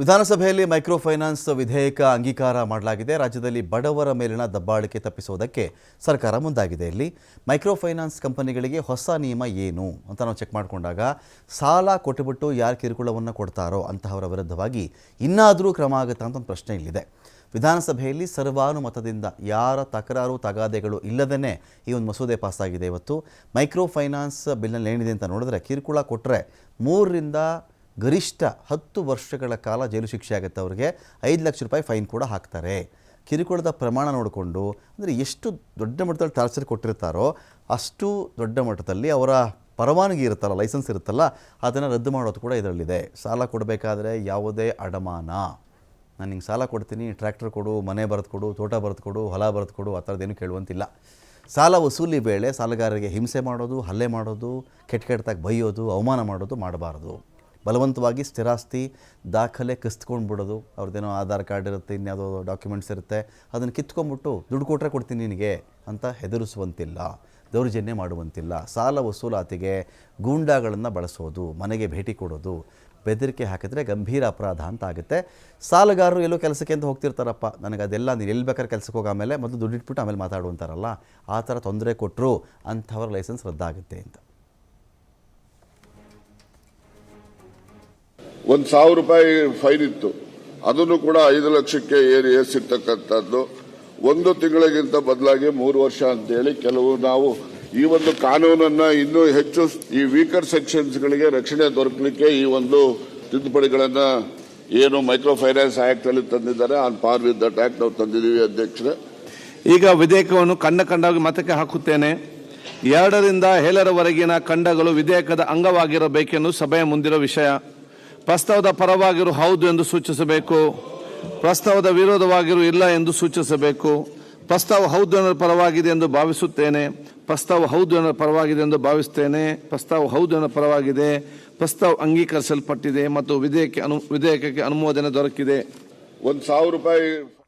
ವಿಧಾನಸಭೆಯಲ್ಲಿ micro finance ವಿಧೇಯಕ ಅಂಗೀಕಾರ ಮಾಡಲಾಗಿದೆ. ರಾಜ್ಯದಲ್ಲಿ ಬಡವರ ಮೇಲಿನ ದಬ್ಬಾಳಿಕೆ ತಪ್ಪಿಸುವುದಕ್ಕೆ ಸರ್ಕಾರ ಮುಂದಾಗಿದೆ. ಇಲ್ಲಿ ಮೈಕ್ರೋ ಫೈನಾನ್ಸ್ ಕಂಪನಿಗಳಿಗೆ ಹೊಸ ನಿಯಮ ಏನು ಅಂತ ನಾವು ಚೆಕ್ ಮಾಡಿಕೊಂಡಾಗ, ಸಾಲ ಕೊಟ್ಟುಬಿಟ್ಟು ಯಾರು ಕಿರುಕುಳವನ್ನು ಕೊಡ್ತಾರೋ ಅಂತಹವರ ವಿರುದ್ಧವಾಗಿ ಇನ್ನಾದರೂ ಕ್ರಮ ಆಗುತ್ತಾ ಅಂತ ಒಂದು ಪ್ರಶ್ನೆ ಇಲ್ಲಿದೆ. ವಿಧಾನಸಭೆಯಲ್ಲಿ ಸರ್ವಾನುಮತದಿಂದ ಯಾರ ತಕರಾರು ತಗಾದೆಗಳು ಇಲ್ಲದೇ ಈ ಒಂದು ಮಸೂದೆ ಪಾಸಾಗಿದೆ. ಇವತ್ತು ಮೈಕ್ರೋ ಫೈನಾನ್ಸ್ ಬಿಲ್ನಲ್ಲಿ ಏನಿದೆ ಅಂತ ನೋಡಿದ್ರೆ ಕಿರುಕುಳ ಕೊಟ್ಟರೆ ಮೂರರಿಂದ ಗರಿಷ್ಠ ಹತ್ತು ವರ್ಷಗಳ ಕಾಲ ಜೈಲು ಶಿಕ್ಷೆ ಆಗುತ್ತೆ ಅವರಿಗೆ. ಐದು ಲಕ್ಷ ರೂಪಾಯಿ ಫೈನ್ ಕೂಡ ಹಾಕ್ತಾರೆ. ಕಿರುಕುಳದ ಪ್ರಮಾಣ ನೋಡಿಕೊಂಡು, ಅಂದರೆ ಎಷ್ಟು ದೊಡ್ಡ ಮಟ್ಟದಲ್ಲಿ ಟಾರ್ಚರ್ ಕೊಟ್ಟಿರ್ತಾರೋ ಅಷ್ಟು ದೊಡ್ಡ ಮಟ್ಟದಲ್ಲಿ ಅವರ ಪರವಾನಗಿ ಇರುತ್ತಲ್ಲ, ಲೈಸೆನ್ಸ್ ಇರುತ್ತಲ್ಲ, ಅದನ್ನು ರದ್ದು ಮಾಡೋದು ಕೂಡ ಇದರಲ್ಲಿದೆ. ಸಾಲ ಕೊಡಬೇಕಾದ್ರೆ ಯಾವುದೇ ಅಡಮಾನ. ನಾನು ನಿಂಗೆ ಸಾಲ ಕೊಡ್ತೀನಿ, ಟ್ರ್ಯಾಕ್ಟರ್ ಕೊಡು, ಮನೆ ಬರೆದು ಕೊಡು, ತೋಟ ಬರೆದು ಕೊಡು, ಹೊಲ ಬರೆದು ಕೊಡು, ಆ ಥರದ್ದೇನು ಕೇಳುವಂತಿಲ್ಲ. ಸಾಲ ವಸೂಲಿ ವೇಳೆ ಸಾಲಗಾರರಿಗೆ ಹಿಂಸೆ ಮಾಡೋದು, ಹಲ್ಲೆ ಮಾಡೋದು, ಕೆಟ್ಟ ಕೆಟ್ಟದಾಗಿ ಬೈಯೋದು, ಅವಮಾನ ಮಾಡೋದು ಮಾಡಬಾರ್ದು. ಬಲವಂತವಾಗಿ ಸ್ಥಿರಾಸ್ತಿ ದಾಖಲೆ ಕಿಸ್ತ್ಕೊಂಡು ಬಿಡೋದು ಅವ್ರದ್ದೇನೋ ಆಧಾರ್ ಕಾರ್ಡ್ ಇರುತ್ತೆ, ಇನ್ಯಾವುದೋ ಡಾಕ್ಯುಮೆಂಟ್ಸ್ ಇರುತ್ತೆ. ಅದನ್ನು ಕಿತ್ಕೊಂಡ್ಬಿಟ್ಟು ದುಡ್ಡು ಕೊಟ್ಟರೆ ಕೊಡ್ತೀನಿ ನಿನಗೆ ಅಂತ ಹೆದರಿಸುವಂತಿಲ್ಲ, ದೌರ್ಜನ್ಯ ಮಾಡುವಂತಿಲ್ಲ. ಸಾಲ ವಸೂಲಾತಿಗೆ ಗೂಂಡಾಗಳನ್ನು ಬಳಸೋದು, ಮನೆಗೆ ಭೇಟಿ ಕೊಡೋದು, ಬೆದರಿಕೆ ಹಾಕಿದ್ರೆ ಗಂಭೀರ ಅಪರಾಧ ಅಂತ ಆಗುತ್ತೆ. ಸಾಲಗಾರರು ಎಲ್ಲೋ ಕೆಲಸಕ್ಕೆ ಅಂತ ಹೋಗ್ತಿರ್ತಾರಪ್ಪ. ನನಗೆ ಅದೆಲ್ಲ ನೀನು ಎಲ್ಲಿ ಬೇಕಾದ್ರೆ ಕೆಲಸಕ್ಕೆ ಹೋಗಿ ಆಮೇಲೆ ಮೊದಲು ದುಡ್ಡಿಟ್ಬಿಟ್ಟು ಆಮೇಲೆ ಮಾತಾಡುವಂತಾರಲ್ಲ ಆ ಥರ ತೊಂದರೆ ಕೊಟ್ಟರು ಅಂಥವ್ರ ಲೈಸೆನ್ಸ್ ರದ್ದಾಗುತ್ತೆ ಅಂತ. ಒಂದು ಸಾವಿರ ರೂಪಾಯಿ ಫೈನ್ ಇತ್ತು. ಅದನ್ನು ಕೂಡ ಐದು ಲಕ್ಷಕ್ಕೆ ಏರಿ ಏರಿಸಿರ್ತಕ್ಕಂಥದ್ದು ಒಂದು ತಿಂಗಳಿಗಿಂತ ಬದಲಾಗಿ ಮೂರು ವರ್ಷ ಅಂತೇಳಿ ಕೆಲವು ನಾವು ಈ ಒಂದು ಕಾನೂನನ್ನ ಇನ್ನೂ ಹೆಚ್ಚು ಈ ವೀಕರ್ ಸೆಕ್ಷನ್ಸ್ಗಳಿಗೆ ರಕ್ಷಣೆ ದೊರಕಲಿಕ್ಕೆ ಈ ಒಂದು ತಿದ್ದುಪಡಿಗಳನ್ನು ಏನು ಮೈಕ್ರೋ ಫೈನಾನ್ಸ್ ಆಕ್ಟ್ ಅಲ್ಲಿ ತಂದಿದ್ದಾರೆ. ಆನ್ ಪಾರ್ ವಿತ್ ದಟ್ ಆಕ್ಟ್ ನಾವು ತಂದಿದ್ದೀವಿ ಅಧ್ಯಕ್ಷರೇ. ಈಗ ವಿಧೇಯಕವನ್ನು ಕಂಡ ಕಂಡವಾಗಿ ಮತಕ್ಕೆ ಹಾಕುತ್ತೇನೆ. ಎರಡರಿಂದ ಏಳರವರೆಗಿನ ಖಂಡಗಳು ವಿಧೇಯಕದ ಅಂಗವಾಗಿರಬೇಕೆಂದು ಸಭೆಯ ಮುಂದಿರುವ ವಿಷಯ. ಪ್ರಸ್ತಾವದ ಪರವಾಗಿರು ಹೌದು ಎಂದು ಸೂಚಿಸಬೇಕು. ಪ್ರಸ್ತಾವದ ವಿರೋಧವಾಗಿರು ಇಲ್ಲ ಎಂದು ಸೂಚಿಸಬೇಕು. ಪ್ರಸ್ತಾವ ಹೌದು ಎನ್ನುವ ಪರವಾಗಿದೆ ಎಂದು ಭಾವಿಸುತ್ತೇನೆ. ಪ್ರಸ್ತಾವ ಹೌದು ಎನ್ನುವ ಪರವಾಗಿದೆ ಎಂದು ಭಾವಿಸುತ್ತೇನೆ. ಪ್ರಸ್ತಾವ ಹೌದು ಎನ್ನುವ ಪರವಾಗಿದೆ. ಪ್ರಸ್ತಾವ ಅಂಗೀಕರಿಸಲ್ಪಟ್ಟಿದೆ ಮತ್ತು ವಿಧೇಯಕ ಅನು, ವಿಧೇಯಕಕ್ಕೆ ಅನುಮೋದನೆ ದೊರಕಿದೆ. ಒಂದು ಸಾವಿರ ರೂಪಾಯಿ